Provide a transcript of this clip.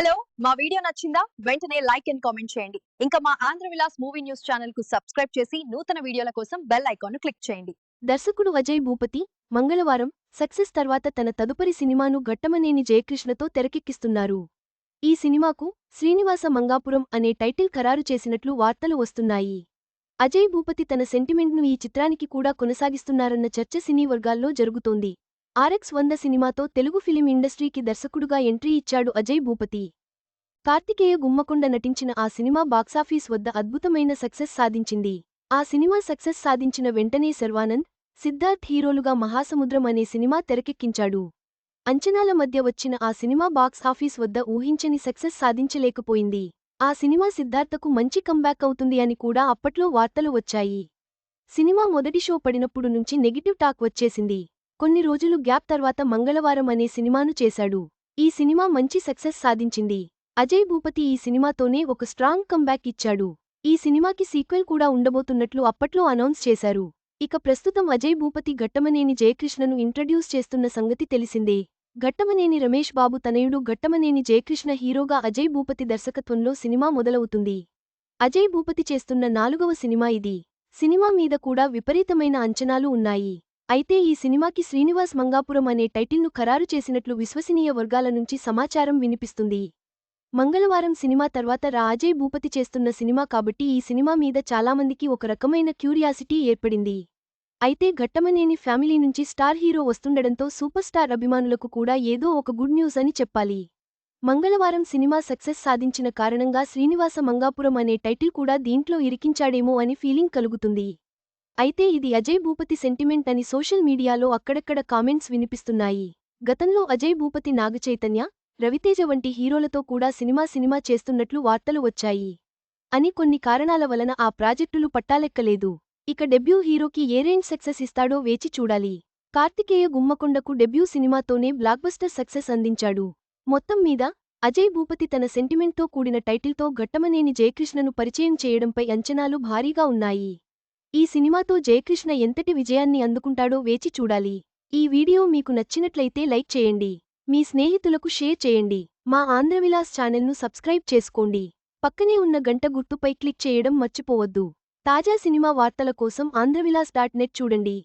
Hello మా video నచ్చిందా? వెంటనే లైక్ అండ్ కామెంట్ చేయండి. ఇంకా మా ఆంధ్ర విలాస్ మూవీ న్యూస్ ఛానల్కు సబ్స్క్రైబ్ చేసి నూతన వీడియోల కోసం బెల్ ఐకాన్ క్లిక్ చేయండి. దర్శకుడు అజయ్ భూపతి మంగళవారం సక్సెస్ తర్వాత తన తదుపరి సినిమాను ఘట్టమనేని జయకృష్ణతో తెరకెక్కిస్తున్నారు. ఈ సినిమాకు శ్రీనివాస మంగాపురం అనే టైటిల్ ఖరారు చేసినట్లు వార్తలు వస్తున్నాయి. అజయ్ భూపతి తన సెంటిమెంట్ను ఈ చిత్రానికి కూడా కొనసాగిస్తున్నారన్న చర్చ సినీ వర్గాల్లో జరుగుతోంది. ఆర్ఎక్స్ వంద సినిమాతో తెలుగు ఫిలిం ఇండస్ట్రీకి దర్శకుడుగా ఎంట్రీ ఇచ్చాడు అజయ్ భూపతి. కార్తికేయ గుమ్మకొండ నటించిన ఆ సినిమా బాక్సాఫీస్ వద్ద అద్భుతమైన సక్సెస్ సాధించింది. ఆ సినిమా సక్సెస్ సాధించిన వెంటనే శర్వానంద్ సిద్ధార్థ్ హీరోలుగా మహాసముద్రం అనే సినిమా తెరకెక్కించాడు. అంచనాల మధ్య వచ్చిన ఆ సినిమా బాక్స్ ఆఫీస్ వద్ద ఊహించని సక్సెస్ సాధించలేకపోయింది. ఆ సినిమా సిద్ధార్థకు మంచి కంబ్యాక్ అవుతుంది అని కూడా అప్పట్లో వార్తలు వచ్చాయి. సినిమా మొదటి షో పడినప్పుడు నుంచి నెగిటివ్ టాక్ వచ్చేసింది. కొన్ని రోజులు గ్యాప్ తర్వాత మంగళవారం అనే సినిమాను చేశాడు. ఈ సినిమా మంచి సక్సెస్ సాధించింది. అజయ్ భూపతి ఈ సినిమాతోనే ఒక స్ట్రాంగ్ కంబ్యాక్ ఇచ్చాడు. ఈ సినిమాకి సీక్వెల్ కూడా ఉండబోతున్నట్లు అప్పట్లో అనౌన్స్ చేశారు. ఇక ప్రస్తుతం అజయ్ భూపతి ఘట్టమనేని జయకృష్ణను ఇంట్రడ్యూస్ చేస్తున్న సంగతి తెలిసిందే. ఘట్టమనేని రమేష్ బాబు తనయుడు ఘట్టమనేని జయకృష్ణ హీరోగా అజయ్ భూపతి దర్శకత్వంలో సినిమా మొదలవుతుంది. అజయ్ భూపతి చేస్తున్న నాలుగవ సినిమా ఇది. సినిమా మీద కూడా విపరీతమైన అంచనాలు ఉన్నాయి. అయితే ఈ సినిమాకి శ్రీనివాస్ మంగాపురం అనే టైటిల్ను ఖరారు చేసినట్లు విశ్వసనీయ వర్గాల నుంచి సమాచారం వినిపిస్తుంది. మంగళవారం సినిమా తర్వాత రాజయ్ భూపతి చేస్తున్న సినిమా కాబట్టి ఈ సినిమా మీద చాలామందికి ఒక రకమైన క్యూరియాసిటీ ఏర్పడింది. అయితే ఘట్టమనేని ఫ్యామిలీ నుంచి స్టార్ హీరో వస్తుండడంతో సూపర్ స్టార్ అభిమానులకు కూడా ఏదో ఒక గుడ్ న్యూస్ అని చెప్పాలి. మంగళవారం సినిమా సక్సెస్ సాధించిన కారణంగా శ్రీనివాస మంగాపురం అనే టైటిల్ కూడా దీంట్లో ఇరికించాడేమో అని ఫీలింగ్ కలుగుతుంది. అయితే ఇది అజయ్ భూపతి సెంటిమెంట్ అని సోషల్ మీడియాలో అక్కడక్కడ కామెంట్స్ వినిపిస్తున్నాయి. గతంలో అజయ్ భూపతి నాగచైతన్య రవితేజ వంటి హీరోలతో కూడా సినిమా సినిమా చేస్తున్నట్లు వార్తలు వచ్చాయి. అని కొన్ని కారణాల వలన ఆ ప్రాజెక్టులు పట్టాలెక్కలేదు. ఇక డెబ్యూ హీరోకి ఏ రేంజ్ సక్సెస్ ఇస్తాడో వేచి చూడాలి. కార్తికేయ గుమ్మకొండకు డెబ్యూ సినిమాతోనే బ్లాక్బస్టర్ సక్సెస్ అందించాడు. మొత్తం మీద అజయ్ భూపతి తన సెంటిమెంట్తో కూడిన టైటిల్తో ఘట్టమనేని జయకృష్ణను పరిచయం చేయడంపై అంచనాలు భారీగా ఉన్నాయి. ఈ సినిమాతో జయకృష్ణ ఎంతటి విజయాన్ని అందుకుంటాడో వేచి చూడాలి. ఈ వీడియో మీకు నచ్చినట్లయితే లైక్ చేయండి. మీ స్నేహితులకు షేర్ చేయండి. మా ఆంధ్రవిలాస్ ఛానల్ను సబ్స్క్రైబ్ చేసుకోండి. పక్కనే ఉన్న గంట గుర్తుపై క్లిక్ చేయడం మర్చిపోవద్దు. తాజా సినిమా వార్తల కోసం ఆంధ్రవిలాస్ డాట్ నెట్ చూడండి.